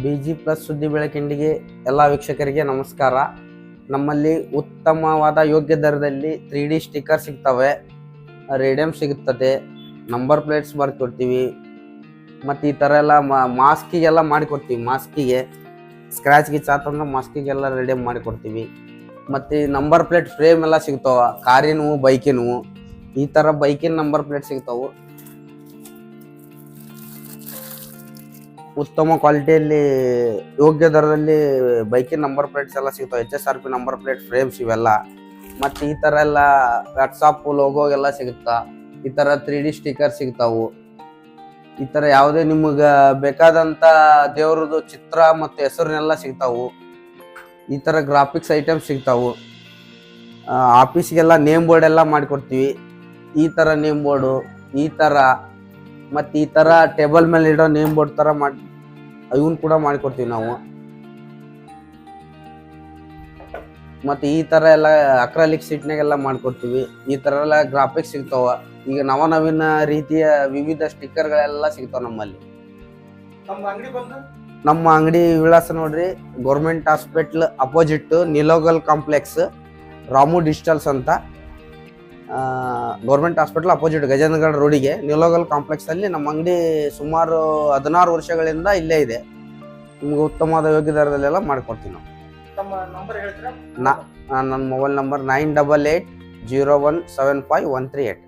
B G plus ಸುದ್ದಿ ಬೆಳಕಿಂಡಿಗೆ ಎಲ್ಲ ವೀಕ್ಷಕರಿಗೆ ನಮಸ್ಕಾರ. ನಮ್ಮಲ್ಲಿ ಉತ್ತಮವಾದ ಯೋಗ್ಯ ದರದಲ್ಲಿ ತ್ರೀ ಡಿ ಸ್ಟಿಕ್ಕರ್ ಸಿಗ್ತವೆ. ರೇಡಿಯಂ ಸಿಗುತ್ತದೆ. ನಂಬರ್ ಪ್ಲೇಟ್ಸ್ ಬರ್ಕೊಡ್ತೀವಿ. ಮತ್ತು ಈ ಥರ ಎಲ್ಲ ಮಾಸ್ಕಿಗೆಲ್ಲ ಮಾಡಿಕೊಡ್ತೀವಿ, ಮಾಸ್ಕಿಗೆ. ಸ್ಕ್ರ್ಯಾಚ್ ಗಿಚ್ ಆತಂದ್ರೆ ಮಾಸ್ಕಿಗೆಲ್ಲ ರೆಡಿ ಮಾಡಿಕೊಡ್ತೀವಿ. ಮತ್ತು ನಂಬರ್ ಪ್ಲೇಟ್ ಫ್ರೇಮ್ ಎಲ್ಲ ಸಿಗ್ತಾವ ಕಾರಿನವು ಬೈಕಿನವು ಈ ಥರ ಬೈಕಿನ ನಂಬರ್ ಪ್ಲೇಟ್ ಸಿಗ್ತಾವು. ಉತ್ತಮ ಕ್ವಾಲಿಟಿಯಲ್ಲಿ ಯೋಗ್ಯ ದರದಲ್ಲಿ ಬೈಕಿನ ನಂಬರ್ ಪ್ಲೇಟ್ಸ್ ಎಲ್ಲ ಸಿಗ್ತಾವೆ. H S R P number plate frames ಇವೆಲ್ಲ. ಮತ್ತು ಈ ಥರ ಎಲ್ಲ ವಾಟ್ಸಾಪ್ ಲೋಗೋಗೆಲ್ಲ ಸಿಗುತ್ತಾ? ಈ ಥರ ತ್ರೀ ಡಿ ಸ್ಟಿಕರ್ ಸಿಗ್ತಾವೆ. ಈ ಥರ ಯಾವುದೇ ನಿಮಗೆ ಬೇಕಾದಂಥ ದೇವ್ರದ್ದು ಚಿತ್ರ ಮತ್ತು ಹೆಸರನ್ನೆಲ್ಲ ಸಿಗ್ತಾವು. ಈ ಥರ ಗ್ರಾಫಿಕ್ಸ್ ಐಟಮ್ಸ್ ಸಿಗ್ತಾವು. ಆಫೀಸ್ಗೆಲ್ಲ ನೇಮ್ ಬೋರ್ಡ್ ಎಲ್ಲ ಮಾಡಿಕೊಡ್ತೀವಿ. ಈ ಥರ ನೇಮ್ ಬೋರ್ಡು ಈ ಥರ ಮತ್ತು ಈ ಥರ ಟೇಬಲ್ ಮೇಲೆ ಇಡೋ ನೇಮ್ ಬೋರ್ಡ್ ಥರ ಮಾಡಿ ಇವನ್ ಕೂಡ ಮಾಡಿಕೊಡ್ತೀವಿ ನಾವು. ಮತ್ತು ಈ ಥರ ಎಲ್ಲ ಅಕ್ರಾಲಿಕ್ ಸೀಟ್ನಾಗೆಲ್ಲ ಮಾಡ್ಕೊಡ್ತೀವಿ. ಈ ಥರ ಎಲ್ಲ ಗ್ರಾಫಿಕ್ಸ್ ಸಿಗ್ತಾವ. ಈಗ ನವನವೀನ ರೀತಿಯ ವಿವಿಧ ಸ್ಟಿಕ್ಕರ್ಗಳೆಲ್ಲ ಸಿಗ್ತಾವ ನಮ್ಮಲ್ಲಿ. ನಮ್ಮ ಅಂಗಡಿ ಬಂದು? ನಮ್ಮ ಅಂಗಡಿ ವಿಳಾಸ ನೋಡ್ರಿ government hospital opposite Nilogal complex Ramu digitals ಅಂತ. ಗೌರ್ಮೆಂಟ್ ಹಾಸ್ಪಿಟಲ್ ಅಪೋಸಿಟ್ ಗಜೇಂದ್ರಗಢ ರೋಡಿಗೆ ನಿಲೋಗಲ್ ಕಾಂಪ್ಲೆಕ್ಸ್ ಅಲ್ಲಿ ನಮ್ಮ ಅಂಗಡಿ ಸುಮಾರು ಹದಿನಾರು ವರ್ಷಗಳಿಂದ ಇಲ್ಲೇ ಇದೆ. ನಿಮ್ಗೆ ಉತ್ತಮವಾದ ಯೋಗ್ಯ ದರದಲ್ಲೆಲ್ಲ ಮಾಡ್ಕೊಡ್ತೀವಿ ನಾವು ನಾ- ನನ್ನ mobile number nine double eight zero one seven five one three eight